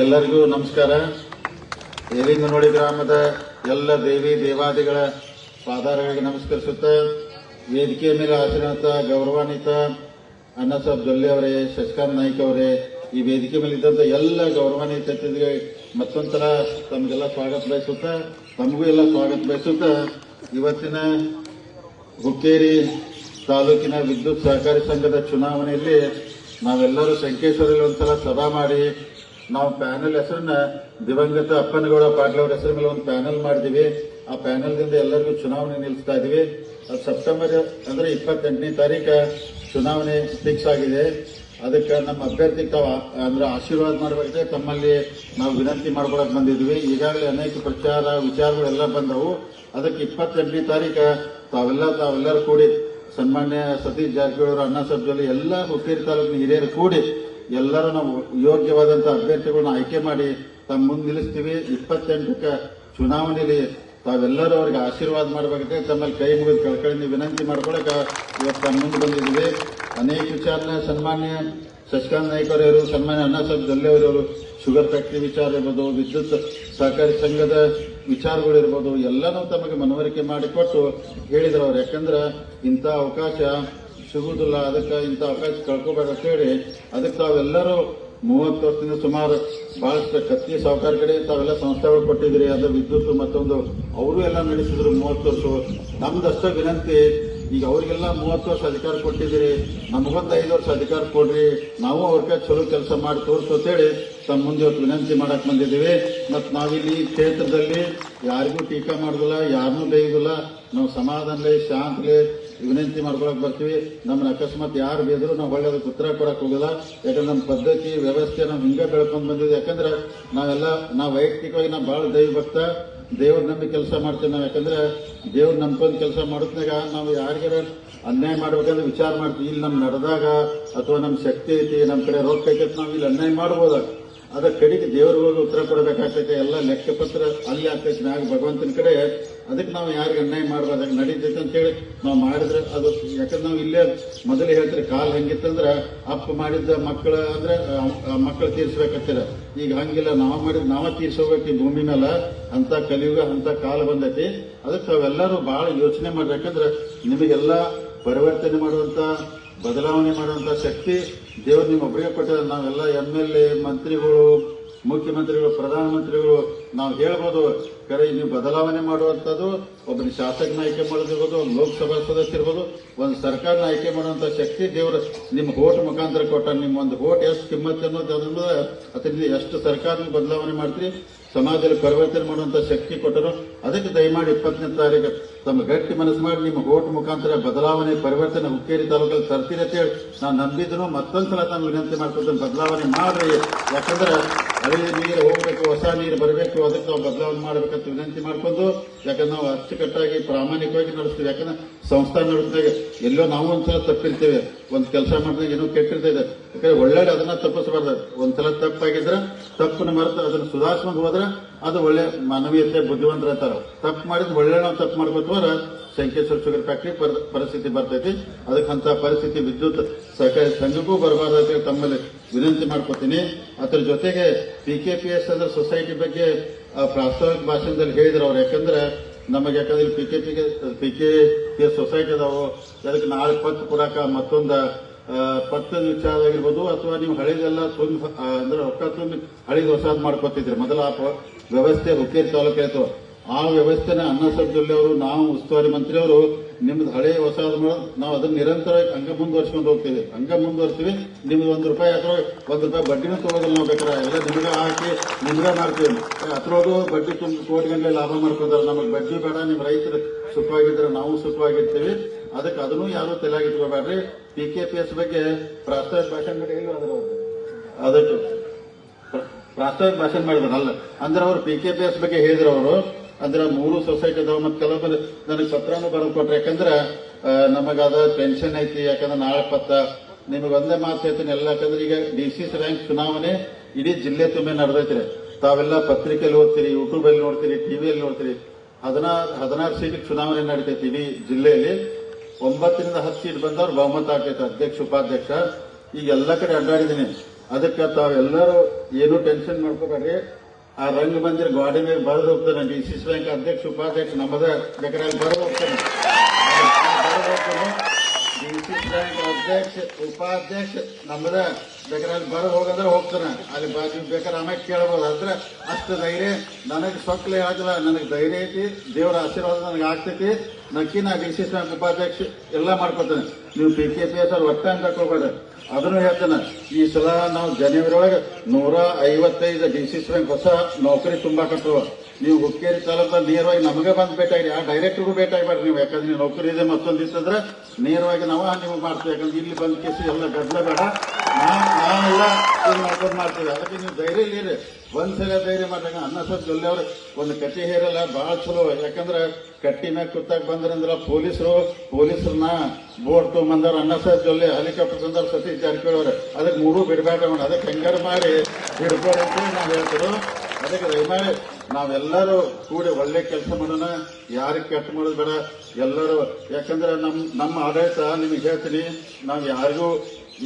ಎಲ್ಲರಿಗೂ ನಮಸ್ಕಾರ. ಎಲಿಂಗನೋಳಿ ಗ್ರಾಮದ ಎಲ್ಲ ದೇವಿ ದೇವಾದಿಗಳ ಪಾದಾರಗಳಿಗೆ ನಮಸ್ಕರಿಸುತ್ತ ವೇದಿಕೆಯ ಮೇಲೆ ಆಚರಣಾತ ಗೌರವಾನ್ವಿತ ಅನ್ನಸಾಬ್ ಜೊಲ್ಲೆ ಅವರೇ, ಶಶಿಕಾಂತ್ ನಾಯ್ಕ ಅವರೇ, ಈ ವೇದಿಕೆ ಮೇಲೆ ಇದ್ದಂತ ಎಲ್ಲ ಗೌರವಾನ್ವಿತ ಅತಿಥಿಗಳಿಗೆ ಮತ್ತೊಂದ್ಸಲ ತಮಗೆಲ್ಲ ಸ್ವಾಗತ ಬಯಸುತ್ತಾ, ತಮಗೂ ಎಲ್ಲ ಸ್ವಾಗತ ಬಯಸುತ್ತಾ ಇವತ್ತಿನ ಹುಕ್ಕೇರಿ ತಾಲೂಕಿನ ವಿದ್ಯುತ್ ಸಹಕಾರಿ ಸಂಘದ ಚುನಾವಣೆಯಲ್ಲಿ ನಾವೆಲ್ಲರೂ ಸಂಕೇಶ್ವರಲ್ಲಿ ಒಂದ್ಸಲ ಸಭಾ ಮಾಡಿ ನಾವು ಪ್ಯಾನೆಲ್ ಹೆಸರನ್ನ ದಿವಂಗತ ಅಪ್ಪನಗೌಡ ಪಾಟೀಲ್ ಅವರ ಹೆಸರ ಮೇಲೆ ಒಂದು ಪ್ಯಾನೆಲ್ ಮಾಡಿದೀವಿ. ಆ ಪ್ಯಾನೆಲ್ದಿಂದ ಎಲ್ಲರಿಗೂ ಚುನಾವಣೆ ನಿಲ್ಲಿಸ್ತಾ ಇದೀವಿ. ಅದು ಸೆಪ್ಟೆಂಬರ್ ಅಂದ್ರೆ ಇಪ್ಪತ್ತೆಂಟನೇ ತಾರೀಕು ಚುನಾವಣೆ ಫಿಕ್ಸ್ ಆಗಿದೆ. ಅದಕ್ಕೆ ನಮ್ಮ ಅಭ್ಯರ್ಥಿ ತಾವು, ಅಂದ್ರೆ ಆಶೀರ್ವಾದ ಮಾಡಬೇಕಂದ್ರೆ ತಮ್ಮಲ್ಲಿ ನಾವು ವಿನಂತಿ ಮಾಡ್ಕೊಳಕ್ ಬಂದಿದ್ವಿ. ಈಗಾಗಲೇ ಅನೇಕ ಪ್ರಚಾರ ವಿಚಾರಗಳೆಲ್ಲ ಬಂದವು. ಅದಕ್ಕೆ ಇಪ್ಪತ್ತೆಂಟನೇ ತಾರೀಕು ತಾವೆಲ್ಲ, ತಾವೆಲ್ಲರೂ ಕೂಡಿ ಸನ್ಮಾನ್ಯ ಸತೀಶ್ ಜಾರಕಿಹೊಳಿ ಅಣ್ಣಾ ಸಾಹೇಬ್ ಜೊಲ್ಲೆ ಎಲ್ಲ ಹುಕ್ಕೇರಿ ತಾಲೂಕಿನ ಹಿರಿಯರು ಕೂಡಿ ಎಲ್ಲರೂ ನಾವು ಯೋಗ್ಯವಾದಂತ ಅಭ್ಯರ್ಥಿಗಳನ್ನ ಆಯ್ಕೆ ಮಾಡಿ ತಮ್ಮ ಮುಂದೆ ನಿಲ್ಲಿಸ್ತೀವಿ. ಇಪ್ಪತ್ತೆಂಟಕ್ಕೆ ಚುನಾವಣೆಯಲ್ಲಿ ತಾವೆಲ್ಲರೂ ಅವರಿಗೆ ಆಶೀರ್ವಾದ ಮಾಡಬೇಕಂತೆ ತಮ್ಮಲ್ಲಿ ಕೈ ಮುಗಿದು ಕಳ್ಕಳಿಂದ ವಿನಂತಿ ಮಾಡ್ಕೊಳಕ್ಕೆ ಇವತ್ತು ತಮ್ಮ ಮುಂದೆ ಬಂದಿದ್ದೀವಿ. ಅನೇಕ ವಿಚಾರನ ಸನ್ಮಾನ್ಯ ಶಶಿಕಾಂತ್ ನಾಯ್ಕ ಅವರು ಸನ್ಮಾನ್ಯ ಅಣ್ಣಾ ಸಾಹೇಬ್ ದಲ್ಲೆಯವರವರು ಶುಗರ್ ಫ್ಯಾಕ್ಟ್ರಿ ವಿಚಾರ ಇರ್ಬೋದು, ವಿದ್ಯುತ್ ಸಹಕಾರಿ ಸಂಘದ ವಿಚಾರಗಳಿರ್ಬೋದು ಎಲ್ಲನೂ ತಮಗೆ ಮನವರಿಕೆ ಮಾಡಿಕೊಟ್ಟು ಹೇಳಿದ್ರು ಅವ್ರು. ಯಾಕಂದ್ರೆ ಇಂಥ ಅವಕಾಶ ಸಿಗುವುದಿಲ್ಲ ಅದಕ್ಕೆ ಇಂಥ ಅವಕಾಶ ಹೇಳಿ, ಅದಕ್ಕೆ ತಾವೆಲ್ಲರೂ ಮೂವತ್ತು ವರ್ಷದಿಂದ ಸುಮಾರು ಬಹಳಷ್ಟು ಕತ್ತಿ ಸಾವುಕಾರ ಕಡೆ ತಾವೆಲ್ಲ ಸಂಸ್ಥೆಗಳು ಕೊಟ್ಟಿದ್ರಿ ಅದು ವಿದ್ಯುತ್ ಮತ್ತೊಂದು, ಅವರು ಎಲ್ಲ ನಡೆಸಿದ್ರು ಮೂವತ್ತು ವರ್ಷ. ನಮ್ದಷ್ಟೇ ವಿನಂತಿ, ಈಗ ಅವರಿಗೆಲ್ಲ ಮೂವತ್ತು ವರ್ಷ ಅಧಿಕಾರ ಕೊಟ್ಟಿದ್ದೀರಿ. ನಮಗೊಂದು ಐದು ವರ್ಷ ಅಧಿಕಾರ ಕೊಡ್ರಿ. ನಾವು ಅವ್ರಿಗೆ ಚಲೋ ಕೆಲಸ ಮಾಡಿ ತೋರಿಸು ಅಂತೇಳಿ ತಮ್ಮ ಮುಂದೆ ಇವತ್ತು ವಿನಂತಿ ಮಾಡಕ್ಕೆ ಬಂದಿದ್ದೀವಿ. ಮತ್ತು ನಾವಿಲ್ಲಿ ಈ ಕ್ಷೇತ್ರದಲ್ಲಿ ಯಾರಿಗೂ ಟೀಕಾ ಮಾಡೋದಿಲ್ಲ, ಯಾರನ್ನೂ ಬೇಯೋದಿಲ್ಲ ನಾವು ಸಮಾಧಾನಲೇ, ಶಾಂತಲೆ ವಿನಂತಿ ಮಾಡ್ಕೊಳಕ್ ಬರ್ತೀವಿ. ನಮ್ಮನ್ನ ಅಕಸ್ಮಾತ್ ಯಾರು ಬೇದ್ರು ನಾವು ಒಳ್ಳೆ ಉತ್ತರ ಕೊಡಕ್ ಹೋಗಲ್ಲ. ಯಾಕಂದ್ರೆ ನಮ್ಮ ಪದ್ಧತಿ, ವ್ಯವಸ್ಥೆ ನಾವು ಹಿಂಗೆ ಬೆಳ್ಕೊಂಡ್ ಬಂದಿದ್ದೀವಿ ಯಾಕಂದ್ರೆ ನಾವೆಲ್ಲ, ನಾವು ವೈಯಕ್ತಿಕವಾಗಿ ನಾವು ಭಾಳ ದೈವ ಭಕ್ತ ದೇವ್ರ ನಂಬಿ ಕೆಲಸ ಮಾಡ್ತೀವಿ ನಾವು. ಯಾಕಂದ್ರೆ ದೇವ್ರ ನಂಬ್ಕೊಂಡು ಕೆಲಸ ಮಾಡೋದ್ನಾಗ ನಾವು ಯಾರಿಗಾರ ಅನ್ಯಾಯ ಮಾಡ್ಬೇಕಂದ್ರೆ ವಿಚಾರ ಮಾಡ್ತೀವಿ. ಇಲ್ಲಿ ನಮ್ಮ ನಡೆದಾಗ ಅಥವಾ ನಮ್ಮ ಶಕ್ತಿ ಐತಿ ನಮ್ಮ ಕಡೆ ರೋಗ ಐತಿ ನಾವು ಇಲ್ಲಿ ಅನ್ಯಾಯ ಮಾಡ್ಬೋದ. ಅದ ಕಡೆಗೆ ದೇವ್ರಿಗೆ ಹೋಗಿ ಉತ್ತರ ಕೊಡಬೇಕಾಗ್ತೈತೆ. ಎಲ್ಲ ಲೆಕ್ಕಪತ್ರ ಅಲ್ಲಿ ಆಗ್ತೈತೆ. ಮ್ಯಾಗ ಭಗವಂತನ ಕಡೆ ಅದಕ್ಕೆ ನಾವು ಯಾರಿಗೆ ಅನ್ಯಾಯ ಮಾಡಬಾರ್ದು ನಡೀತೈತೆ ಅಂತೇಳಿ ನಾವು ಮಾಡಿದ್ರೆ ಅದು ಯಾಕಂದ್ರೆ ನಾವು ಇಲ್ಲೇ ಮೊದಲೇ ಹೇಳ್ತಾರೆ, ಕಾಲ್ ಹೆಂಗಿತ್ತಂದ್ರೆ ಅಪ್ಪ ಮಾಡಿದ್ದ ಮಕ್ಕಳ ಅಂದ್ರೆ ಮಕ್ಕಳು ತೀರಿಸ್ಬೇಕಂತೀರ. ಈಗ ಹಂಗಿಲ್ಲ, ನಾವು ಮಾಡಿದ್, ನಾವ ತೀರ್ಸೋಬೇಕು ಭೂಮಿ ಮೇಲೆ ಅಂತ ಕಲಿಯುಗ, ಅಂತ ಕಾಲ ಬಂದೈತಿ. ಅದಕ್ಕೆ ತಾವೆಲ್ಲರೂ ಬಹಳ ಯೋಚನೆ ಮಾಡ್ಬೇಕಂದ್ರೆ ನಿಮಗೆಲ್ಲ ಪರಿವರ್ತನೆ ಮಾಡುವಂತ, ಬದಲಾವಣೆ ಮಾಡುವಂತ ಶಕ್ತಿ ದೇವರು ನಿಮ್ಮ ಒಬ್ಬರಿಗೆ ಕೊಟ್ಟಿದ್ದಾರೆ. ನಾವೆಲ್ಲ ಎಂ ಎಲ್ ಎ ಮಂತ್ರಿಗಳು ಮುಖ್ಯಮಂತ್ರಿಗಳು, ಪ್ರಧಾನಮಂತ್ರಿಗಳು, ನಾವು ಹೇಳ್ಬೋದು, ಕರೆ ನೀವು ಬದಲಾವಣೆ ಮಾಡುವಂಥದ್ದು, ಒಬ್ಬನ ಶಾಸಕನ ಆಯ್ಕೆ ಮಾಡೋದಿರ್ಬೋದು ಒಂದು ಲೋಕಸಭಾ ಸದಸ್ಯ ಇರ್ಬೋದು, ಒಂದು ಸರ್ಕಾರನ ಆಯ್ಕೆ ಮಾಡುವಂಥ ಶಕ್ತಿ ದೇವರು ನಿಮ್ಮ ಓಟ್ ಮುಖಾಂತರ ಕೊಟ್ಟ ನಿಮ್ಮ ಒಂದು ಓಟ್ ಎಷ್ಟು ಕಿಮ್ಮತ್ ಅನ್ನೋದು ಅದರಿಂದ ಅದರಿಂದ ಎಷ್ಟು ಸರ್ಕಾರನ ಬದಲಾವಣೆ ಮಾಡ್ತೀರಿ, ಸಮಾಜದಲ್ಲಿ ಪರಿವರ್ತನೆ ಮಾಡುವಂತ ಶಕ್ತಿ ಕೊಟ್ಟರು, ಅದಕ್ಕೆ ದಯಮಾಡಿ ಇಪ್ಪತ್ತನೇ ತಾರೀಕು ತಮ್ಮ ಗಟ್ಟಿ ಮನಸ್ಸು ಮಾಡಿ ನಿಮ್ಮ ಓಟ್ ಮುಖಾಂತರ ಬದಲಾವಣೆ, ಪರಿವರ್ತನೆ ಹುಕ್ಕೇರಿ ತಾಲೂಕಲ್ಲಿ ತರ್ತೀರಿ ಅಂತ ಹೇಳಿ ನಾನು ನಂಬಿದ್ರು ಮತ್ತೊಂದ್ಸಲ ತಾನು ವಿನಂತಿ ಮಾಡ್ಕೊತೀನಿ ಬದಲಾವಣೆ ಮಾಡ್ರಿ. ಯಾಕಂದ್ರೆ ಹಳೆ ನೀರು ಹೋಗಬೇಕು, ಹೊಸ ನೀರು ಬರಬೇಕು, ಅದಕ್ಕೆ ನಾವು ಬದಲಾವಣೆ ಮಾಡಬೇಕಂತ ವಿನಂತಿ ಮಾಡಿಕೊಂಡು, ಯಾಕಂದ್ರೆ ನಾವು ಅಚ್ಚುಕಟ್ಟಾಗಿ ಪ್ರಾಮಾಣಿಕವಾಗಿ ನಡೆಸ್ತೀವಿ. ಯಾಕಂದ್ರೆ ಸಂಸ್ಥೆ ನಡೆಸಿದಾಗ ಎಲ್ಲೋ ನಾವು ಒಂದ್ಸಲ ತಪ್ಪಿರ್ತೇವೆ. ಒಂದು ಕೆಲಸ ಮಾಡಿದಾಗ ಏನೋ ಕೆಟ್ಟಿರ್ತದೆ ಯಾಕಂದ್ರೆ ಒಳ್ಳೆ ಅದನ್ನ ತಪ್ಪಿಸಬಾರ್ದು. ಒಂದ್ಸಲ ತಪ್ಪಾಗಿದ್ರೆ ತಪ್ಪನ್ನು ಮರೆತು ಅದನ್ನು ಸುಧಾರಿಸ್ಕೊಂಡು ಹೋದ್ರೆ ಅದು ಒಳ್ಳೆ ಮಾನವೀಯತೆ, ಬುದ್ಧಿವಂತರ ಅಂತಾರೆ. ತಪ್ಪು ಮಾಡಿದ್ರೆ ಒಳ್ಳೆ ನಾವು ತಪ್ಪು ಮಾಡ್ಬೇಕು ಅಂದ್ರೆ ಶಂಕೇಶ್ವರ ಶುಗರ್ ಫ್ಯಾಕ್ಟ್ರಿ ಪರ್- ಪರಿಸ್ಥಿತಿ ಬರ್ತೈತಿ. ಅದಕ್ಕೆ ಪರಿಸ್ಥಿತಿ ವಿದ್ಯುತ್ ಸಹಕಾರಿ ಸಂಘಕ್ಕೂ ಬರಬಾರ್ದು ತಮ್ಮಲ್ಲಿ ವಿನಂತಿ ಮಾಡ್ಕೋತೀನಿ. ಅದ್ರ ಜೊತೆಗೆ ಪಿ ಕೆ ಪಿ ಎಸ್ ಅಂದ್ರೆ ಸೊಸೈಟಿ ಬಗ್ಗೆ ಪ್ರಾಸ್ತಾವಿಕ ಭಾಷಣದಲ್ಲಿ ಹೇಳಿದ್ರು ಅವ್ರು. ಯಾಕಂದ್ರೆ ನಮಗೆ ಯಾಕಂದ್ರೆ P K P P K P S society ಅದಾವು. ಅದಕ್ಕೆ ನಾಳೆ ಪತ್ತು ಕೊಡಾಕ ಮತ್ತೊಂದು ಪತ್ರದ ವಿಚಾರ ಆಗಿರ್ಬೋದು ಅಥವಾ ನೀವು ಹಳೆದೆಲ್ಲ ತುಂಬ ಅಂದ್ರೆ ರೊಕ್ಕ ತುಂಬಿ ಹಳೇದು ಹೊಸದು ಮಾಡ್ಕೊತಿದ್ರಿ ಮೊದಲ ಆ ವ್ಯವಸ್ಥೆ ಹುಕ್ಕೇರಿ ತಾಲೂಕು ಆಯ್ತು. ಆ ವ್ಯವಸ್ಥೆನ ಅನ್ನ ಸಬ್ಜಲ್ಲಿ ಅವರು, ನಾವು ಉಸ್ತುವಾರಿ ಮಂತ್ರಿ ಅವರು, ನಿಮ್ದು ಹಳೆ ಹೊಸಾದ್ ಮಾಡೋದು ನಾವು ಅದನ್ನ ನಿರಂತರ ಹಂಗ ಮುಂದುವರ್ಸ್ಕೊಂಡು ಹೋಗ್ತೀವಿ. ಹಂಗ ಮುಂದುವರ್ಸ್ತೀವಿ ನಿಮ್ದು ಒಂದು ರೂಪಾಯಿ ಅಥವಾ ಒಂದು ರೂಪಾಯಿ ಬಡ್ಡಿನೂ ತೊಗೊಳೋದಿಲ್ಲ ನಾವು ಬೇಕಾದ್ರೆ. ಎಲ್ಲ ನಿಮ್ಗೆ ಹಾಕಿ ನಿಮ್ಗ ಮಾಡ್ತೀವಿ. ಅದ್ರೊಳಗೂ ಬಡ್ಡಿ ತುಂಬ ಕೋಟಿ ಗಂಟೆ ಲಾಭ ಮಾಡ್ಕೊತಾರೆ. ನಮಗೆ ಬಡ್ಡಿ ಬೇಡ. ನಿಮ್ಮ ರೈತರು ಸುಖವಾಗಿದ್ರೆ ನಾವು ಸುಖವಾಗಿರ್ತೀವಿ ಅದಕ್ಕೆ ಅದನ್ನು ಯಾರು ತಲೆಯಾಗಿಟ್ಕೋಬೇಡ್ರಿ ಪಿ ಕೆ ಪಿ ಎಸ್ ಬಗ್ಗೆ ಪ್ರಾಸ್ತಾವಿಕ ಭಾಷಣ ಅದಕ್ಕೆ ಪ್ರ- ಪ್ರಾಸ್ತಾವಿಕ ಭಾಷಣ ಮಾಡಿದ್ರಲ್ಲ ಅಂದ್ರೆ ಅವ್ರು ಪಿ ಕೆ ಪಿ ಎಸ್ ಬಗ್ಗೆ ಹೇಳಿದ್ರು ಅವರು. ಅಂದ್ರೆ ಮೂರು ಸೊಸೈಟಿ ಅದಾವ ಮತ್ತೆ ಕೆಲವೊಬ್ಬರು ನನಗೆ ಪತ್ರನೂ ಬರೆದು ಕೊಟ್ರೆ. ಯಾಕಂದ್ರೆ ನಮಗದ ಟೆನ್ಷನ್ ಐತಿ, ಯಾಕಂದ್ರೆ ನಾಳೆ ಪತ್ತ ನಿಮಗೆ ಒಂದೇ ಮಾತು ಹೇಳ್ತೀನಿ, ಎಲ್ಲ ಯಾಕಂದ್ರೆ ಈಗ ಡಿ ಸಿ ರ್ಯಾಂಕ್ ಚುನಾವಣೆ ಇಡೀ ಜಿಲ್ಲೆ ತುಂಬ ನಡೆದೈತ್ರಿ ತಾವೆಲ್ಲ ಪತ್ರಿಕೆಯಲ್ಲಿ ಓದ್ತೀರಿ ಯೂಟ್ಯೂಬ್ ಅಲ್ಲಿ ನೋಡ್ತೀರಿ ಟಿವಿಯಲ್ಲಿ ನೋಡ್ತೀರಿ. ಹದಿನಾರು ಹದಿನಾರು ಸೀಟ್ ಚುನಾವಣೆ ನಡೀತೈತಿ ಇಡೀ ಜಿಲ್ಲೆಯಲ್ಲಿ. ಒಂಬತ್ತರಿಂದ ಹತ್ತು ಸೀಟ್ ಬಂದವ್ರು ಬಹುಮತ ಆಗ್ತೈತೆ ಅಧ್ಯಕ್ಷ, ಉಪಾಧ್ಯಕ್ಷ. ಈಗ ಎಲ್ಲ ಕಡೆ ಅಡ್ಡಾಡಿದ್ದೀನಿ. ಅದಕ್ಕೆ ತಾವೆಲ್ಲರೂ ಏನು ಟೆನ್ಷನ್ ಮಾಡ್ಕೋಬೇಡ್ರಿ. ಆ ರಂಗ ಮಂದಿರ ಗಾಡಿ ಮೇಲೆ ಬರೆದು ಹೋಗ್ತಾನೆ. ಡಿ ಸಿ ಬ್ಯಾಂಕ್ ಅಧ್ಯಕ್ಷ, ಉಪಾಧ್ಯಕ್ಷ ನಮ್ಮದೇ ಬೇಕಾದ್ರೆ ಬರೆದು ಹೋಗ್ತಾನೆ. ಬ್ಯಾಂಕ್ ಅಧ್ಯಕ್ಷ ಉಪಾಧ್ಯಕ್ಷ ನಮ್ಮದ ಬೇಕಾದ್ರೆ ಅಲ್ಲಿ ಬರ ಹೋಗಂದ್ರೆ ಹೋಗ್ತಾನೆ ಅಲ್ಲಿ ಬೇಕಾದ್ರೆ ಆಮೇಲೆ ಕೇಳಬಹುದು ಅಂದ್ರೆ ಅಷ್ಟು ಧೈರ್ಯ ನನಗೆ ಸೊಕ್ಲೆ ಆಗಲ್ಲ ನನಗೆ ಧೈರ್ಯ ಐತಿ ದೇವರ ಆಶೀರ್ವಾದ ನನಗೆ ಆಗ್ತೈತಿ ನಕ್ಕಿ ನಾ ಡಿ ಸಿ ಸಿ ಉಪಾಧ್ಯಕ್ಷ ಎಲ್ಲ ಮಾಡ್ಕೊತಾನೆ ನೀವು ಪಿ ಕೆ ಪಿ ಎಸ್ ಅವ್ರು ಒಟ್ಟ ಅಂತ ಹೋಗ್ಬೇಡ ಅದನ್ನು ಹೇಳ್ತಾನೆ ಈ ಸಲ ನಾವು ಜನವರಿ ಒಳಗೆ ನೂರ ಐವತ್ತೈದು ಡಿ ಸಿ ಸಿ ಬ್ಯಾಂಕ್ ಹೊಸ ನೌಕರಿ ತುಂಬಾಕತ್ತವ ನೀವು ಹುಕ್ಕೇರಿ ತಾಲೂಕಲ್ಲಿ ನೇರವಾಗಿ ನಮಗೆ ಬಂದು ಭೇಟಿಯಾಗಿ, ಆ ಡೈರೆಕ್ಟರ್ಗೂ ಭೇಟಿಯಾಗಬೇಡ್ರಿ ನೀವು. ಯಾಕಂದ್ರೆ ನೀವು ನೌಕರಿ ಇದೆ ಮತ್ತೊಂದು ಇತ್ತಂದ್ರೆ ನೇರವಾಗಿ ನಾವು ನಿಮಗೆ ಮಾಡ್ತೀವಿ. ಯಾಕಂದ್ರೆ ಇಲ್ಲಿ ಬಂದು ಕೇಸು ಎಲ್ಲ ಗದ್ದಲ ಬೇಡ. ನಾವು ನಾವೆಲ್ಲ ಮಾಡ್ಕೊಂಡು ಮಾಡ್ತೀವಿ. ಅದಕ್ಕೆ ನೀವು ಧೈರ್ಯ ಇಲ್ಲೀರಿ ಒಂದ್ಸಲ ಧೈರ್ಯ ಮಾಡ್ದಾಗ ಅನ್ನ ಸರ್ ಜೊಲ್ಲೆ ಅವ್ರು, ಒಂದು ಕಟ್ಟಿ ಹೇರಲ್ಲ, ಭಾಳ ಚಲೋ. ಯಾಕಂದ್ರೆ ಕಟ್ಟಿ ಮ್ಯಾಗ ಕುತ್ತಾಗ ಬಂದ್ರಂದ್ರ ಪೊಲೀಸರು, ಪೊಲೀಸರನ್ನ ಬೋರ್ಡ್ ತೊಗೊಂಬಂದಾರ, ಅನ್ನ ಸರ್ ಜೊಲ್ಲೆ ಹೆಲಿಕಾಪ್ಟರ್ ತಂದಾರ ಸತೀಶ್ ಜಾರಕಿಹೊಳಿ ಅವ್ರು. ಅದಕ್ಕೆ ಮೂರು ಬಿಡಬೇಡ ಅದಕ್ಕೆ ಹೆಂಗಾರು ಮಾಡಿ ಹಿಡ್ಕೊಡಿ ಅಂತ ನಾವು ಅದಕ್ಕೆ ದಯಮಾಡಿ ನಾವೆಲ್ಲರೂ ಕೂಡಿ ಒಳ್ಳೆ ಕೆಲಸ ಮಾಡೋಣ, ಯಾರಿಗೆ ಕೆಟ್ಟ ಮಾಡೋದು ಬೇಡ. ಎಲ್ಲರೂ, ಯಾಕಂದ್ರೆ ನಮ್, ನಮ್ಮ ಆಡಳಿತ, ನಿಮಗೆ ಹೇಳ್ತೀನಿ, ನಾವು ಯಾರಿಗೂ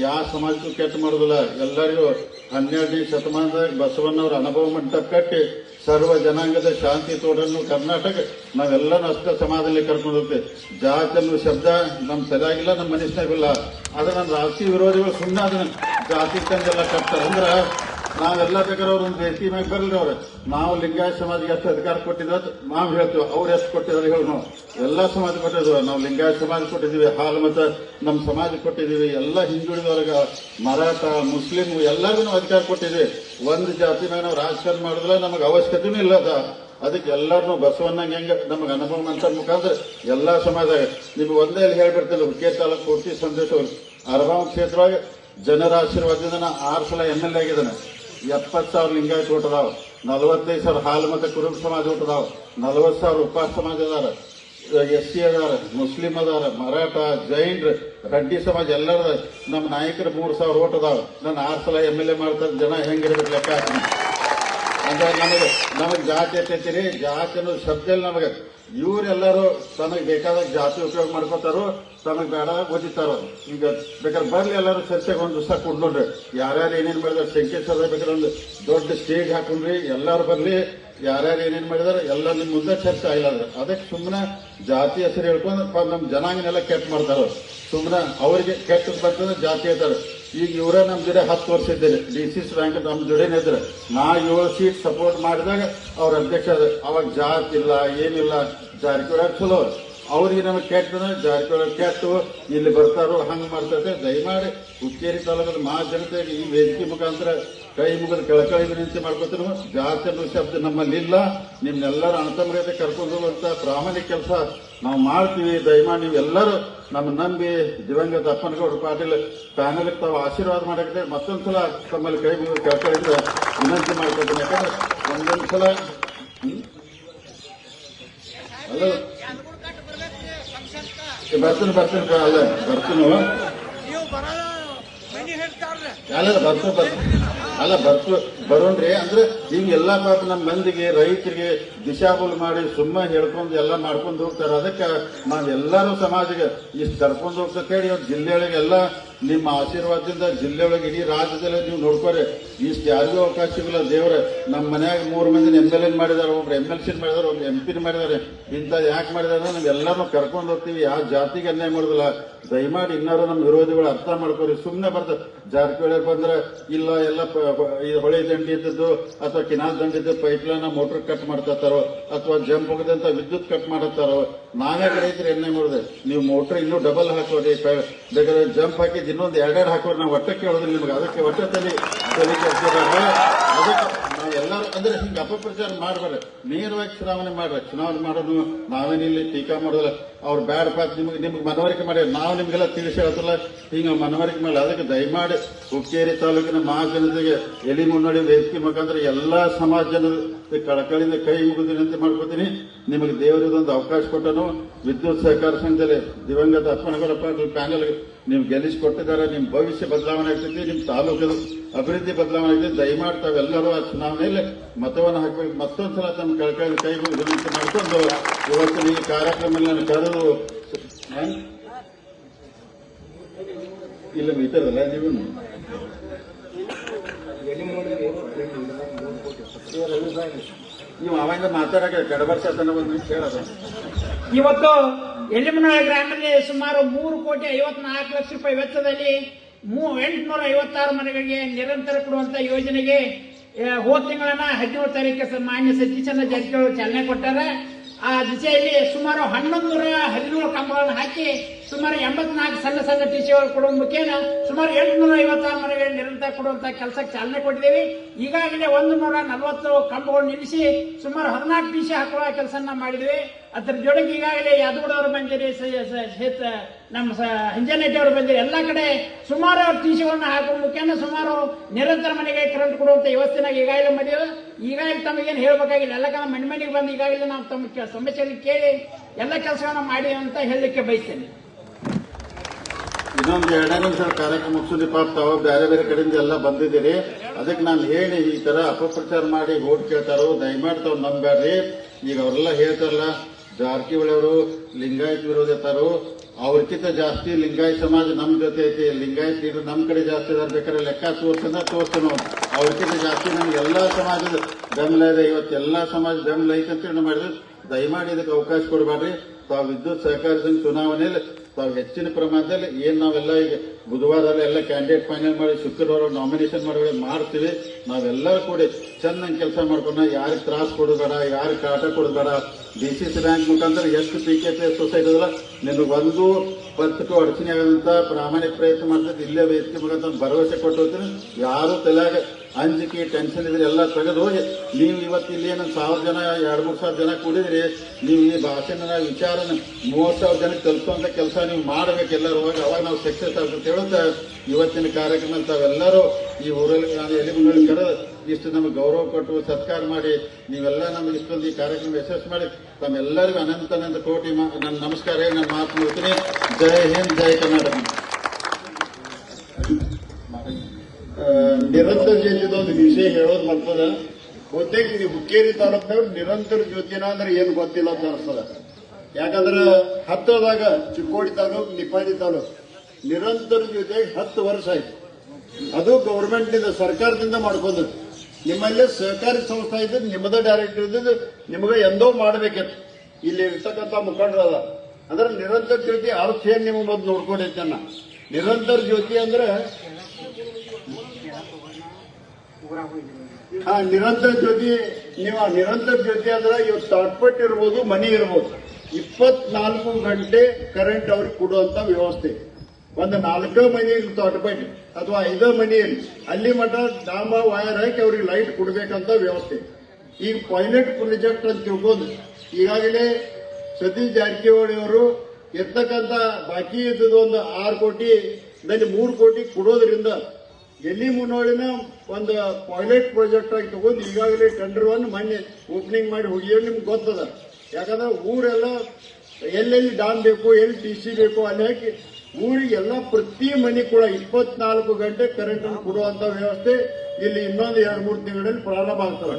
ಯಾವ ಸಮಾಜಕ್ಕೂ ಕೆಟ್ಟ ಮಾಡೋದಿಲ್ಲ. ಎಲ್ಲರಿಗೂ ಹನ್ನೆರಡನೇ ಶತಮಾನದಾಗ ಬಸವಣ್ಣವ್ರ ಅನುಭವ ಮಂಟಪ ಕಟ್ಟಿ, ಸರ್ವ ಜನಾಂಗದ ಶಾಂತಿ ತೋಡನ್ನು ಕರ್ನಾಟಕ, ನಾವೆಲ್ಲರೂ ಅಷ್ಟ ಸಮಾಜದಲ್ಲಿ ಕರ್ಕೊಂಡು ಹೋಗ್ತೇವೆ. ಜಾತಿ ಅನ್ನೋ ಶಬ್ದ ನಮ್ಮ ಸರಿಯಾಗಿಲ್ಲ ನಮ್ಮ ಮನಸ್ಸಿನಾಗಿಲ್ಲ. ಆದ್ರೆ ನಮ್ಮ ರಾಜಕೀಯ ವಿರೋಧಿಗಳು ಸುಮ್ಮನೆ ಅದನ್ನ ಜಾತಿ ತಂದೆಲ್ಲ ಕಟ್ತಾರೆ. ಅಂದ್ರೆ ನಾವೆಲ್ಲ ಬೇಕಾದ್ರೆ ಒಂದು ವೇದಿಕೆ ಮ್ಯಾಗ ಬರಲಿ ಅವ್ರು. ನಾವು ಲಿಂಗಾಯತ ಸಮಾಜಕ್ಕೆ ಎಷ್ಟು ಅಧಿಕಾರ ಕೊಟ್ಟಿದ್ರೆ ನಾವು ಹೇಳ್ತೀವಿ. ಅವ್ರು ಎಷ್ಟು ಕೊಟ್ಟಿದ್ದಾರೆ ಹೇಳಿ ನಾವು ಎಲ್ಲ ಸಮಾಜ ಕೊಟ್ಟಿದ್ವಿ. ನಾವು ಲಿಂಗಾಯತ ಸಮಾಜ ಕೊಟ್ಟಿದ್ದೀವಿ ಹಾಲು ಮತ್ತು ನಮ್ಮ ಸಮಾಜ ಕೊಟ್ಟಿದ್ದೀವಿ ಎಲ್ಲ ಹಿಂದುಳಿದವರ್ಗ ಮರಾಠ, ಮುಸ್ಲಿಂ ಎಲ್ಲರಿಗೂ ನಾವು ಅಧಿಕಾರ ಕೊಟ್ಟಿದ್ದೀವಿ ಒಂದು ಜಾತಿ ನಾವು ರಾಜಕಾರಣ ಮಾಡಿದ್ರೆ ನಮಗೆ ಅವಶ್ಯಕತೆನೂ ಇಲ್ಲ ಅದ. ಅದಕ್ಕೆ ಎಲ್ಲರನ್ನು ಬಸವಣ್ಣಂಗೆ ಹೆಂಗೆ ನಮಗೆ ಅನುಭವ ಅಂತ ಮುಖಾಂತರ ಎಲ್ಲ ಸಮಾಜ. ನಿಮ್ಗೆ ಒಂದೇ ಹೇಳ್ಬಿಡ್ತಿಲ್ಲ ಹುಕ್ಕೇ ತಾಲೂಕು ಪೂರ್ತಿ ಸಂದೇಶ ಅರಭಾವ ಕ್ಷೇತ್ರವಾಗಿ ಜನರ ಆಶೀರ್ವಾದದಿಂದ ಆರು ಸಲ ಎಂ ಎಲ್ ಎ ಆಗಿದ್ದಾನೆ. ಎಪ್ಪತ್ತು ಸಾವಿರ ಲಿಂಗಾಯತ ಓಟ್ ನಲವತ್ತೈದು ಸಾವಿರ ಹಾಲು ಮತ್ತು ಕುರುಬ ಸಮಾಜ ಓಟ್ ನಲವತ್ತು ಸಾವಿರ ಉಪಾಸ ಸಮಾಜ ಅದಾರ. ಎಸ್ ಸಿ ಅದಾರ, ಮುಸ್ಲಿಂ ಅದಾರ, ಮರಾಠ ಜೈನ್ರ ರಡ್ಡಿ ಸಮಾಜ ಎಲ್ಲರದ. ನಮ್ಮ ನಾಯಕರು ಮೂರು ಸಾವಿರ ಓಟ್ ಅದಾವ. ನಾನು ಆರು ಸಲ ಎಂ ಎಲ್ ಎ ಮಾಡ್ತಾರೆ, ಜನ ಹೆಂಗಿರ್ಬೇಕು ಲೆಕ್ಕ ಹಾಕ್ತೀನಿ. ಅಂದ್ರೆ ನಮಗೆ ನಮಗೆ ಜಾತಿ ಎತ್ತೈತಿರಿ ಜಾತಿ ಅನ್ನೋ ಶಬ್ದ ನಮಗೆ. ಇವರೆಲ್ಲರೂ ತನಗೆ ಬೇಕಾದ ಜಾತಿ ಉಪಯೋಗ ಮಾಡ್ಕೋತಾರೋ, ತನಗೆ ಬೇಡ ಓದಿತಾರೋ. ಈಗ ಬೇಕಾದ್ರೆ ಬರ್ಲಿ ಎಲ್ಲರೂ ಚರ್ಚೆಗೆ ಒಂದು ದಿವಸ ಕೊಡ್ನೋಡ್ರಿ ಯಾರ್ಯಾರು ಏನೇನು ಮಾಡಿದ್ರೆ, ಶಂಕೇಶ್ವರ ಬೇಕಾದ್ರೆ ಒಂದು ದೊಡ್ಡ ಸ್ಟೇಜ್ ಹಾಕೊಂಡ್ರಿ, ಎಲ್ಲಾರು ಬರ್ಲಿ. ಯಾರ್ಯಾರು ಏನೇನು ಮಾಡಿದಾರೆ, ಎಲ್ಲ ನಿಮ್ಮ ಮುಂದೆ ಚರ್ಚೆ ಆಗಿಲ್ಲ ಅದಕ್ಕೆ ಸುಮ್ಮನೆ ಜಾತಿ ಹೆಸರು ಹೇಳ್ಕೊಂಡು ನಮ್ಮ ನಮ್ ಜನಾಂಗನೆಲ್ಲ ಕೆಟ್ಟ ಮಾಡ್ತಾರ ಸುಮ್ಮನೆ ಅವರಿಗೆ ಕೆಟ್ಟ ಬರ್ತದೆ ಜಾತಿ ಹೇಳ್ತಾರೆ ಈಗ ಇವರೇ ನಮ್ಮ ಜೊತೆ ಹತ್ತು ವರ್ಷ ಇದ್ದೇನೆ ಡಿ ಸಿ ಸಿ ಬ್ಯಾಂಕ್ ನಮ್ ಜೊತೆನೇ ಇದ್ರೆ ನಾ ಏಳು ಸೀಟ್ ಸಪೋರ್ಟ್ ಮಾಡಿದಾಗ ಅವ್ರ ಅಧ್ಯಕ್ಷ ಅವಾಗ ಜಾತಿ ಇಲ್ಲ, ಏನಿಲ್ಲ, ಜಾರಕಿಹೊಳಿ ಚಲೋ ಅವ್ರಿಗೆ ನಮಗೆ ಕೆಟ್ಟದ ಜಾರಕಿಹೊಳಿ ಕೆಟ್ಟು, ಇಲ್ಲಿ ಬರ್ತಾರೋ, ಹಂಗೆ ಮಾಡ್ತಾರೆ ದಯಮಾಡಿ ಹುಕ್ಕೇರಿ ತಾಲೂಕದ ಮಾ ಜನತೆಗೆ ಈ ವೇದಿಕೆ ಮುಖಾಂತರ ಕೈ ಮುಗಿದು ಕೆಳಕಳಿ ವಿನಂತಿ ಮಾಡ್ಕೊತೀವಿ ಜಾತಿ ಅನ್ನೋ ಶಬ್ದ ನಮ್ಮಲ್ಲಿ ಇಲ್ಲ. ನಿಮ್ನೆಲ್ಲರ ಅಣತಮಗತೆ ಕರ್ಕೊಂಡು ಹೋಗುವಂಥ ಪ್ರಾಮಾಣಿಕ ಕೆಲಸ ನಾವು ಮಾಡ್ತೀವಿ. ದಯಮಾಡಿ ನೀವೆಲ್ಲರೂ ನಮ್ಮ ನಂಬಿ ದಿವಂಗತ ಅಪ್ಪನಗೌಡ ಪಾಟೀಲ್ ಪ್ಯಾನಲ್ ತಾವು ಆಶೀರ್ವಾದ ಮಾಡಕ್ಕೆ ಮತ್ತೊಂದ್ಸಲ ತಮ್ಮಲ್ಲಿ ಕೈ ಮುಗಿದು ಕೆಳಕಳಿಂದ ವಿನಂತಿ ಮಾಡ್ಕೊತೀನಿ. ಯಾಕಂದ್ರೆ ಒಂದೊಂದು ಸಲ ಹ್ಮ್? ಅಲ್ಲ ಬರ್ತೀನಿ ಬರ್ತೀನಿ ಅಲ್ಲ ಬರ್ತೀನಿ. ನೀವು ಬರ್ತೀನಿ ಬರ್ತೀನಿ. ಅಲ್ಲ ಬರ್ತು ಬರೋಣ್ರಿ, ಅಂದ್ರೆ ಈಗ ಎಲ್ಲಾ ಪಾಪ ನಮ್ಮ ಮಂದಿಗೆ, ರೈತರಿಗೆ ದಿಶಾಬುಲ್ ಮಾಡಿ ಸುಮ್ಮ ಹೇಳ್ಕೊಂಡು ಎಲ್ಲ ಮಾಡ್ಕೊಂಡು ಹೋಗ್ತಾರೆ. ಅದಕ್ಕೆ ನಾವೆಲ್ಲರೂ ಸಮಾಜಕ್ಕೆ ಇಷ್ಟು ಕರ್ಕೊಂಡು ಹೋಗ್ತಾ ಕೇಳಿ ಇವತ್ತು ಜಿಲ್ಲೆಯೊಳಗೆ ಎಲ್ಲ ನಿಮ್ಮ ಆಶೀರ್ವಾದದಿಂದ ಜಿಲ್ಲೆಯೊಳಗೆ ಇಡೀ ರಾಜ್ಯದಲ್ಲಿ ನೀವು ನೋಡ್ಕೋರಿ ಇಷ್ಟು ಯಾರಿಗೂ ಅವಕಾಶ ಸಿಗಲ್ಲ ದೇವ್ರೆ. ನಮ್ಮ ಮನ್ಯಾಗ ಮೂರು ಮಂದಿ ಎಂ ಎಲ್ ಎನ್ ಮಾಡಿದಾರೆ, ಒಬ್ರು ಎಂ ಎಲ್ ಸಿ ಮಾಡಿದಾರೆ, ಒಬ್ರು ಎಂ ಪಿನ ಮಾಡಿದಾರೆ. ಇಂಥ ಯಾಕೆ ಮಾಡಿದಾರೆ ನಾವು ಎಲ್ಲರೂ ಕರ್ಕೊಂಡು ಹೋಗ್ತೀವಿ. ಯಾವ ಜಾತಿಗೆ ಅನ್ಯಾಯ ಮಾಡೋದಿಲ್ಲ. ದಯಮಾಡಿ ಇನ್ನಾರು ನಮ್ಮ ವಿರೋಧಿಗಳು ಅರ್ಥ ಮಾಡ್ಕೋರಿ ಸುಮ್ಮನೆ ಬರ್ತದೆ ಜಾರಕಿಹೊಳಿ ಬಂದ್ರೆ, ಇಲ್ಲ, ಎಲ್ಲ ಇದು ಹೊಳೆ ದಂಡಿ ಇದ್ದದ್ದು, ಅಥವಾ ಕಿನಾಲ್ ದಂಡಿ ಇದ್ದು ಪೈಪ್ಲೈನ್ ಮೋಟರ್ ಕಟ್ ಮಾಡ್ತಾರೋ ಅಥವಾ ಜಂಪ್ ಹೋಗದಂತ ವಿದ್ಯುತ್ ಕಟ್ ಮಾಡತ್ತಾರೋ ನಾವೇ ಇದ್ರೆ ಎಣ್ಣೆ ಮಾಡಿದೆ. ನೀವು ಮೋಟರ್ ಇನ್ನೂ ಡಬಲ್ ಹಾಕೋರಿ ಬೇಕಾದ್ರೆ ಜಂಪ್ ಹಾಕಿದ್ ಇನ್ನೊಂದು ಎರಡೆರಡು ಹಾಕೋರು ನಾವು ಒಟ್ಟ ಕೇಳೋದ್ರೆ ನಿಮ್ಗೆ ಅದಕ್ಕೆ ಒಟ್ಟ. ಅದಕ್ಕೆ ನಾವೆಲ್ಲರೂ ಅಂದ್ರೆ ಹಿಂಗೆ ಅಪಪ್ರಚಾರ ಮಾಡ್ಬಾರ್ದು. ನೇರವಾಗಿ ಚುನಾವಣೆ ಮಾಡ್ರಿ ಚುನಾವಣೆ ಮಾಡೋದು ನಾವೇನಿಲ್ಲಿ ಟೀಕಾ ಮಾಡೋದಿಲ್ಲ. ಅವ್ರು ಬ್ಯಾಡ್ ಪಾತ್ ನಿಮ್ಗೆ ನಿಮ್ಗೆ ಮನವರಿಕೆ ಮಾಡಿ ನಾವು ನಿಮ್ಗೆಲ್ಲ ತಿಳಿಸಿ ಹೇಳ್ತಲ್ಲ ಹಿಂಗೆ ಮನವರಿಕೆ ಮಾಡಿ ಅದಕ್ಕೆ ದಯಮಾಡಿ ಹುಕ್ಕೇರಿ ತಾಲೂಕಿನ ಮಹಾಜನತೆಗೆ ಎಲಿ ಮುನ್ನಡಿ ವೇದಿಕೆ ಮುಖಾಂತರ ಎಲ್ಲಾ ಸಮಾಜ ಜನರ ಕಳಕಳಿಯಿಂದ ಕೈ ಮುಗಿದು ವಿನಂತಿ ಮಾಡ್ಕೋತೀನಿ. ನಿಮಗೆ ದೇವರದೊಂದು ಅವಕಾಶ ಕೊಟ್ಟನು. ವಿದ್ಯುತ್ ಸಹಕಾರ ಸಂಘದಲ್ಲಿ ದಿವಂಗತ ಅಪ್ಪನಗರ ಪ್ಯಾನೆಲ್ಗೆ ಪ್ಯಾನೆಲ್ ನೀವು ಗೆಲ್ಲಿಸಿ ಕೊಟ್ಟಿದ್ದಾರೆ ನಿಮ್ಮ ಭವಿಷ್ಯ ಬದಲಾವಣೆ ಆಗ್ತೈತಿ ನಿಮ್ಮ ತಾಲೂಕಿನ ಅಭಿವೃದ್ಧಿ ಬದಲಾವಣೆ ಆಗ್ತೈತಿ ದಯಮಾಡಿ ತಾವೆಲ್ಲರೂ ಆ ಚುನಾವಣೆಯಲ್ಲಿ ಮತವನ್ನು ಹಾಕಬೇಕು. ಮತ್ತೊಂದ್ಸಲ ತಮ್ಮ ಕಳಕಳಿ ಕೈ ವಿನಂತಿ ಮಾಡಿಕೊಂಡು ಇವತ್ತು ಈ ಕಾರ್ಯಕ್ರಮ ಕರೆದು? ಇಲ್ಲ ಇದ್ದಾರಲ್ಲ ನೀವು. ನೀವು ಅವಾಗ ಮಾತಾಡಕ್ಕೆ ಕಡಬರ್ಸತನ ಒಂದು ನಿಮಿಷ ಇವತ್ತು ಎಲ್ಲಿಮನಹಳ್ಳಿ ಗ್ರಾಮದಲ್ಲಿ ಸುಮಾರು ಮೂರು ಕೋಟಿ ಐವತ್ನಾಲ್ಕು ಲಕ್ಷ ರೂಪಾಯಿ ವೆಚ್ಚದಲ್ಲಿ ಮೂ ಎಂಟುನೂರ ಐವತ್ತಾರು ಮನೆಗಳಿಗೆ ನಿರಂತರ ಕೊಡುವಂತ ಯೋಜನೆಗೆ ಹೋದ ತಿಂಗಳನ್ನ ಹದಿನೇಳು ತಾರೀಕು ಮಾನ್ಯ ಮಾನ್ಯ ಸತೀಶಚಂದ್ರ ಜಾರಕಿಹೊಳಿ ಚಾಲನೆ ಕೊಟ್ಟಾರೆ. ಆ ದಿಸೆಯಲ್ಲಿ ಸುಮಾರು ಹನ್ನೊಂದು ಹದಿನೇಳು ಕಂಬಗಳನ್ನು ಹಾಕಿ, ಸುಮಾರು ಎಂಬತ್ನಾಲ್ಕು ಸಣ್ಣ ಸಣ್ಣ ಟಿಸಿಗಳು ಕೊಡುವ ಮುಖೇನ ಸುಮಾರು ಎಂಟುನೂರ ಐವತ್ತಾರು ಮನೆಗಳಿಗೆ ನಿರಂತರ ಕೊಡುವಂತ ಕೆಲಸಕ್ಕೆ ಚಾಲನೆ ಕೊಟ್ಟಿದ್ದೇವೆ. ಈಗಾಗಲೇ ಒಂದು ನೂರ ನಲವತ್ತು ಕಂಬಗಳು ನಿಲ್ಲಿಸಿ, ಸುಮಾರು ಹದಿನಾಲ್ಕು ಟಿಸಿ ಹಾಕುವ ಕೆಲಸ ಮಾಡಿದ್ವಿ ಅದ್ರ ಜೊತೆಗೆ ಈಗಾಗಲೇ ಯಾದಗೂಡವರು ಬಂದಿರಿ ಸ- ಸ- ನಮ್ಮ ಹಂಜನಟ್ಟಿ ಅವರು ಬಂದಿರಿ ಎಲ್ಲ ಕಡೆ ಸುಮಾರು ಟಿಸಿಗಳನ್ನ ಹಾಕುವ ಮುಖೇನ ಸುಮಾರು ನಿರಂತರ ಮನೆಗೆ ಕರೆಂಟ್ ಕೊಡುವಂತ ವ್ಯವಸ್ಥೆನಾಗ ಈಗಾಗಲೇ ಮಾಡಿದ್ರು ಈಗಾಗಲೇ ತಮಗೇನು ಹೇಳಬೇಕಾಗಿಲ್ಲ? ಎಲ್ಲ ಕಾಲ ಮನೆ ಮನೆಗೆ ಬಂದು ಈಗಾಗಲೇ ನಾವು ತಮ್ಮ ಸಮಸ್ಯೆಯಲ್ಲಿ ಕೇಳಿ ಎಲ್ಲ ಕೆಲಸಗಳನ್ನ ಮಾಡಿ ಅಂತ ಹೇಳಲಿಕ್ಕೆ ಬಯಸ್ತೇನೆ. ಇನ್ನೊಂದು ಎರಡನೇ ನಿಮಿಷ ಕಾರ್ಯಕ್ರಮ ಮುಗಿಸಿದ್ರಿ ಪಾಪ ಬೇರೆ ಬೇರೆ ಕಡೆಯಿಂದ ಎಲ್ಲ ಬಂದಿದ್ದೀರಿ. ಅದಕ್ಕೆ ನಾನು ಹೇಳಿ ಈ ತರ ಅಪಪ್ರಚಾರ ಮಾಡಿ ಓಟ್ ಕೇಳ್ತಾರೋ, ದಯಮಾಡಿ ತಾವು ನಂಬ್ಯಾಡ್ರಿ ಈಗ ಅವರೆಲ್ಲ ಹೇಳ್ತಾರಲ್ಲ, ಜಾರಕಿಹೊಳಿ ಅವರು, ಲಿಂಗಾಯತ್ ವಿರೋಧ ಇರ್ತಾರೋ ಅವ್ರಕ್ಕಿಂತ ಜಾಸ್ತಿ ಲಿಂಗಾಯತ್ ಸಮಾಜ ನಮ್ ಜೊತೆ ಐತಿ. ಲಿಂಗಾಯತ್ ಇದು ನಮ್ ಕಡೆ ಜಾಸ್ತಿ ಇದಾರೆ ಬೇಕಾದ್ರೆ ಲೆಕ್ಕ ತೋರ್ಸಂದ ತೋರ್ಸನು ಅವ್ರಕ್ಕಿಂತ ಜಾಸ್ತಿ ನಮ್ಗೆ ಎಲ್ಲಾ ಸಮಾಜದ ಬೆಂಬಲ ಇದೆ. ಇವತ್ತು ಎಲ್ಲಾ ಸಮಾಜ ಬೆಂಬಲ ಐತೆ ಅಂತ ಹೇಳಿ ಮಾಡಿದ್ರೆ. ದಯಮಾಡಿ ಇದಕ್ಕೆ ಅವಕಾಶ ಕೊಡಬೇಡ್ರಿ. ತಾವು ವಿದ್ಯುತ್ ಸಹಕಾರ ಚುನಾವಣೆಯಲ್ಲಿ ತಾವು ಹೆಚ್ಚಿನ ಪ್ರಮಾಣದಲ್ಲಿ ಏನು ನಾವೆಲ್ಲ ಈಗ ಬುಧವಾರದಲ್ಲಿ ಎಲ್ಲ ಕ್ಯಾಂಡಿಡೇಟ್ ಫೈನಲ್ ಮಾಡಿ, ಶುಕ್ರವಾರ ನಾಮಿನೇಷನ್ ಮಾಡಿ ಮಾಡ್ತೀವಿ. ನಾವೆಲ್ಲರೂ ಕೂಡ ಚೆನ್ನಾಗಿ ಕೆಲಸ ಮಾಡ್ಕೊಂಡು ಯಾರಿಗೆ ತ್ರಾಸ ಕೊಡಬೇಡ, ಯಾರಿಗೆ ಕಾಟ ಕೊಡಬೇಡ. ಡಿ ಸಿ ಸಿ ಬ್ಯಾಂಕ್ ಮುಖಾಂತರ ಎಷ್ಟು ಪಿ ಕೆ ಪಿ ಸೊಸೈಟಿ ಅದಲ್ಲ ನಿಮಗೆ ಒಂದು ಪತ್ತಕ್ಕೂ ಅಡಚಣೆ ಆಗದಂತ ಪ್ರಾಮಾಣಿಕ ಪ್ರಯತ್ನ ಮಾಡ್ತದೆ ಇಲ್ಲೇ ವೇದಿಕೆ ಮುಖಾಂತರ ಭರವಸೆ ಕೊಟ್ಟು ಹೋಗ್ತೀನಿ. ಯಾರು ತಲೆಯಾಗ ಅಂಜಿಕೆ ಟೆನ್ಷನ್ ಇದ್ರೆ ಎಲ್ಲ ತೆಗೆದು ಹೋಗಿ. ನೀವು ಇವತ್ತು ಇಲ್ಲಿ ಏನೊಂದು ಸಾವಿರ ಜನ, ಎರಡು ಮೂರು ಸಾವಿರ ಜನ ಕೂಡಿದ್ರಿ, ನೀವು ಈ ಭಾಷೆನ ವಿಚಾರನ ಮೂವತ್ತು ಸಾವಿರ ಜನಕ್ಕೆ ತಲುಪುವಂತ ಕೆಲಸ ನೀವು ಮಾಡಬೇಕು ಎಲ್ಲರೂ. ಹೋಗಿ ಅವಾಗ ನಾವು ಸಕ್ಸಸ್ ಆಗುತ್ತೆ ಹೇಳುತ್ತಾ. ಇವತ್ತಿನ ಕಾರ್ಯಕ್ರಮ ತಾವೆಲ್ಲರೂ ಈ ಊರಲ್ಲಿ ನಾನು ಮುಂದೆ ಕರೆದು ಇಷ್ಟು ನಮಗೆ ಗೌರವ ಕೊಟ್ಟು ಸತ್ಕಾರ ಮಾಡಿ, ನೀವೆಲ್ಲ ನಮಗೆ ಇಷ್ಟೊಂದು ಈ ಕಾರ್ಯಕ್ರಮ ಯಶಸ್ಸು ಮಾಡಿ, ತಮ್ಮೆಲ್ಲರಿಗೂ ಅನಂತ ಅನಂತ ಕೋಟಿ ನನ್ನ ನಮಸ್ಕಾರ ಹೇಳಿ ನಾನು ಮಾತು ನೋಡ್ತೀನಿ ಜೈ ಹಿಂದ್, ಜೈ ಕರ್ನಾಟಕ. ನಿರಂತರ ಜ್ಯೋತಿ ಒಂದು ವಿಷಯ ಹೇಳೋದು ಮತ್ತದ ಬಹುತೇಕ ನೀವು ಹುಕ್ಕೇರಿ ತಾಲೂಕಿನವ್ರು ನಿರಂತರ ಜ್ಯೋತಿನ ಅಂದ್ರೆ ಏನು ಗೊತ್ತಿಲ್ಲ ಅಂತ ಅನಿಸ್ತದ. ಯಾಕಂದ್ರೆ ಹತ್ತದಾಗ ಚಿಕ್ಕೋಡಿ ತಾಲೂಕು ನಿಪಾಣಿ ತಾಲೂಕು. ನಿರಂತರ ಜ್ಯೋತಿ ಹತ್ತು ವರ್ಷ ಆಯ್ತು. ಅದು ಗೌರ್ಮೆಂಟ್ನಿಂದ ಸರ್ಕಾರದಿಂದ ಮಾಡ್ಕೊಂಡದ್ದು. ನಿಮ್ಮಲ್ಲೇ ಸಹಕಾರಿ ಸಂಸ್ಥೆ ಇದ್ದು, ನಿಮ್ಮದ ಡೈರೆಕ್ಟರ್ ಇದ್ದು, ನಿಮಗೆ ಎಂದೋ ಮಾಡಬೇಕಿತ್ತು. ಇಲ್ಲಿ ಇರ್ತಕ್ಕಂಥ ಮುಖಂಡರು ಅದ. ಅಂದ್ರೆ ನಿರಂತರ ಜ್ಯೋತಿ ಅರ್ಥ ಏನು ನಿಮಗೆ ಮೊದಲು ನೋಡ್ಕೊಂಡೈತೆ ಅನ್ನ. ನಿರಂತರ ಜ್ಯೋತಿ ಅಂದ್ರೆ ಹಾ ನಿರಂತರ ಜ್ಯೋತಿ, ನೀವು ಆ ನಿರಂತರ ಜ್ಯೋತಿ ಅಂದ್ರೆ ಇವತ್ತು ತಾಟ್ಪಟ್ ಇರ್ಬೋದು ಮನಿ ಇರ್ಬೋದು. ಇಪ್ಪತ್ನಾಲ್ಕು ಗಂಟೆ ಕರೆಂಟ್ ಅವ್ರಿಗೆ ಕೊಡುವಂತ ವ್ಯವಸ್ಥೆ. ಒಂದು ನಾಲ್ಕೇ ಮನೆಯಲ್ಲಿ ತಾಟ್ಪಟ್ಟು ಅಥವಾ ಐದೋ ಮನೆಯಲ್ಲಿ ಅಲ್ಲಿ ಮಠ ಡಾಮ ವೈರ್ ಹಾಕಿ ಅವ್ರಿಗೆ ಲೈಟ್ ಕೊಡ್ಬೇಕಂತ ವ್ಯವಸ್ಥೆ. ಈಗ ಪೈಲಟ್ ಪ್ರಾಜೆಕ್ಟ್ ಅಂತ ತಿಳ್ಕೊಂಡು ಈಗಾಗಲೇ ಸತೀಶ್ ಜಾರಕಿಹೊಳಿ ಅವರು ಇರ್ತಕ್ಕಂಥ ಬಾಕಿ ಇದ್ದದ್ದು ಒಂದು ಆರು ಕೋಟಿ ಮೂರು ಕೋಟಿ ಕೊಡೋದ್ರಿಂದ ಎಲ್ಲಿ ಮುನ್ನೋಳಿನ ಒಂದು ಪಾಯ್ಲೆಟ್ ಪ್ರಾಜೆಕ್ಟ್ ಆಗಿ ತಗೊಂಡು ಈಗಾಗಲೇ ಟೆಂಡರ್ ಒಂದು ಮೊನ್ನೆ ಓಪನಿಂಗ್ ಮಾಡಿ ಹೋಗಿಯೋ ನಿಮ್ಗೆ ಗೊತ್ತದ. ಯಾಕಂದ್ರೆ ಊರೆಲ್ಲ ಎಲ್ಲೆಲ್ಲಿ ಡಾಮ್ ಬೇಕು ಎಲ್ಲಿ ಟಿ ಸಿ ಬೇಕು ಅಲ್ಲಿ ಹಾಕಿ ಊರಿಗೆಲ್ಲ ಪ್ರತಿ ಮನೆ ಕೂಡ ಇಪ್ಪತ್ನಾಲ್ಕು ಗಂಟೆ ಕರೆಂಟ್ ಅನ್ನು ಕೊಡುವಂತ ವ್ಯವಸ್ಥೆ ಇಲ್ಲಿ ಇನ್ನೊಂದು ಎರಡು ಮೂರು ತಿಂಗಳಲ್ಲಿ ಪ್ರಾರಂಭ ಆಗ್ತದೆ.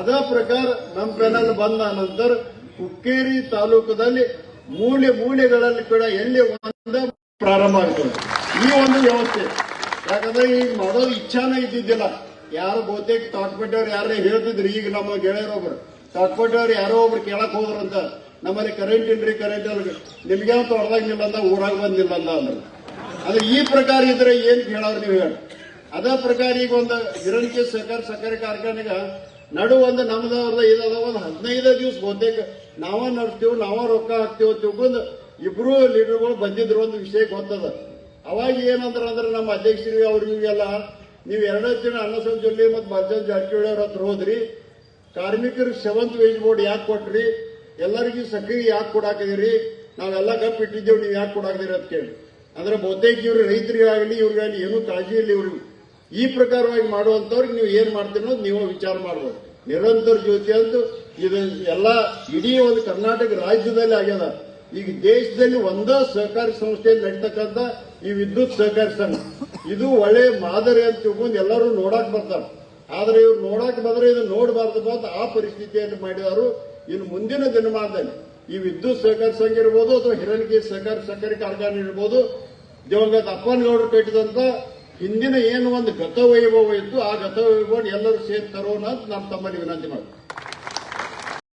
ಅದ ಪ್ರಕಾರ ನಮ್ಮ ಪ್ಯಾನಲ್ ಬಂದ ನಂತರ ಹುಕ್ಕೇರಿ ತಾಲೂಕದಲ್ಲಿ ಮೂಲೆ ಮೂಲೆಗಳಲ್ಲಿ ಕೂಡ ಎಲ್ಲಿ ಒಂದ ಪ್ರಾರಂಭ ಆಗ್ತದೆ. ಈ ಒಂದು ವ್ಯವಸ್ಥೆ. ಯಾಕಂದ್ರೆ ಈಗ ಮಾಡೋದು ಇಚ್ಛಾನ ಇದ್ದಿದ್ದಿಲ್ಲ. ಯಾರು ಬಹುತೇಕ ತಾಟ್ಪಟ್ಟವ್ರು ಯಾರೇ ಹೇಳ್ತಿದ್ರು, ಈಗ ನಮ್ಮ ಗೆಳೆಯರೊಬ್ರು ತಾಟ್ಪಟ್ಟವ್ರು ಯಾರೋ ಒಬ್ರು ಕೇಳಕ್ ಹೋದ್ರಂತ ನಮ್ಮಲ್ಲಿ ಕರೆಂಟ್ ಇಲ್ರಿ ಕರೆಂಟ್ ಅಲ್ರಿ ನಿಮ್ಗೆ ಯಾವ ಅಂತ ಊರಾಗ ಬಂದಿಲ್ಲ ಅಂತ ಅಂದ್ರು. ಅಂದ್ರೆ ಈ ಪ್ರಕಾರ ಇದ್ರೆ ಏನ್ ಕೇಳೋರು ನೀವು? ಹೇಳಿ ಅದ ಪ್ರಕಾರ ಈಗ ಒಂದು ಹಿರಣಿಕೆ ಸಹಕಾರ ಸಕ್ಕರೆ ಕಾರ್ಖಾನೆಗ ನಡು ಒಂದು ನಮ್ದವ್ರದ ಇದಾದ ಒಂದು ಹದಿನೈದು ದಿವಸ ಬಹುತೇಕ ನಾವ ನಡ್ತೀವಿ ನಾವ ರೊಕ್ಕ ಹಾಕ್ತೀವಿ ತಿಳ್ಕೊಂಡು ಇಬ್ರು ಲೀಡರ್ಗಳು ಬಂದಿದ್ರು ಒಂದು ವಿಷಯ ಗೊತ್ತದ. ಅವಾಗ ಏನಂದ್ರೆ ಅಂದ್ರೆ ನಮ್ಮ ಅಧ್ಯಕ್ಷರಿಗೆ ಅವ್ರಿಗೆಲ್ಲ ನೀವು ಎರಡನೇ ದಿನ ಅನ್ನ ಜೊಲ್ಲೆ ಮತ್ತು ಮರ್ಜನ್ ಜಾರಕಿಹೊಳಿ ಅವ್ರ ಹತ್ರ ಹೋದ್ರಿ. ಕಾರ್ಮಿಕರಿಗೆ ಸೆವೆಂತ್ ವೇಜ್ ಬೋರ್ಡ್ ಯಾಕೆ ಕೊಟ್ರಿ? ಎಲ್ಲರಿಗೂ ಸಕ್ರಿ ಯಾಕೆ ಕೊಡಾಕಿದಿರಿ? ನಾವೆಲ್ಲ ಗಪ್ ಇಟ್ಟಿದ್ದೇವೆ, ನೀವು ಯಾಕೆ ಕೊಡಾಕಿದಿರಿ ಅಂತ ಕೇಳಿ. ಅಂದ್ರೆ ಬಹುತೇಕ ಇವ್ರು ರೈತರಿಗಾಗಲಿ, ಇವ್ರಿಗಾಗಲಿ ಏನೂ ಕಾಳಜಿ ಇಲ್ಲ ಇವ್ರಿಗೆ. ಈ ಪ್ರಕಾರವಾಗಿ ಮಾಡುವಂಥವ್ರಿಗೆ ನೀವು ಏನು ಮಾಡ್ತೀರಿ ಅನ್ನೋದು ನೀವು ವಿಚಾರ ಮಾಡ್ಬೋದು. ನಿರಂತರ ಜ್ಯೋತಿ ಅಂತೂ ಇದು ಎಲ್ಲ ಇಡೀ ಒಂದು ಕರ್ನಾಟಕ ರಾಜ್ಯದಲ್ಲಿ ಆಗ್ಯದ. ಈಗ ದೇಶದಲ್ಲಿ ಒಂದೇ ಸಹಕಾರಿ ಸಂಸ್ಥೆಯಲ್ಲಿ ನಡೀತಕ್ಕಂಥ ಈ ವಿದ್ಯುತ್ ಸಹಕಾರಿ ಸಂಘ ಇದು ಒಳ್ಳೆ ಮಾದರಿ ಅಂತ ತಿಳ್ಕೊಂಡು ಎಲ್ಲರೂ ನೋಡಕ್ ಬರ್ತಾರೆ. ಆದ್ರೆ ಇವ್ರು ನೋಡಕ್ ಬಂದ್ರೆ ಇದು ನೋಡಬಾರ್ದು ಅಂತ ಆ ಪರಿಸ್ಥಿತಿಯನ್ನು ಮಾಡಿದವರು ಇನ್ನು ಮುಂದಿನ ದಿನಮಾನದಲ್ಲಿ. ಈ ವಿದ್ಯುತ್ ಸಹಕಾರ ಸಂಘ ಇರ್ಬೋದು ಅಥವಾ ಹಿರಣಿಕೆ ಸಹಕಾರಿ ಸಹಕಾರಿ ಕಾರ್ಖಾನೆ ಇರ್ಬೋದು, ದಿವಂಗತ ಅಪ್ಪನಗೌಡರು ಕಟ್ಟಿದಂತ ಹಿಂದಿನ ಏನು ಒಂದು ಗತವೈಭವ ಇತ್ತು, ಆ ಗತವೈಭವ ಎಲ್ಲರೂ ಸೇರಿ ಅಂತ ನಾನು ತಮ್ಮಲ್ಲಿ ವಿನಂತಿ ಮಾಡ್ತೀನಿ.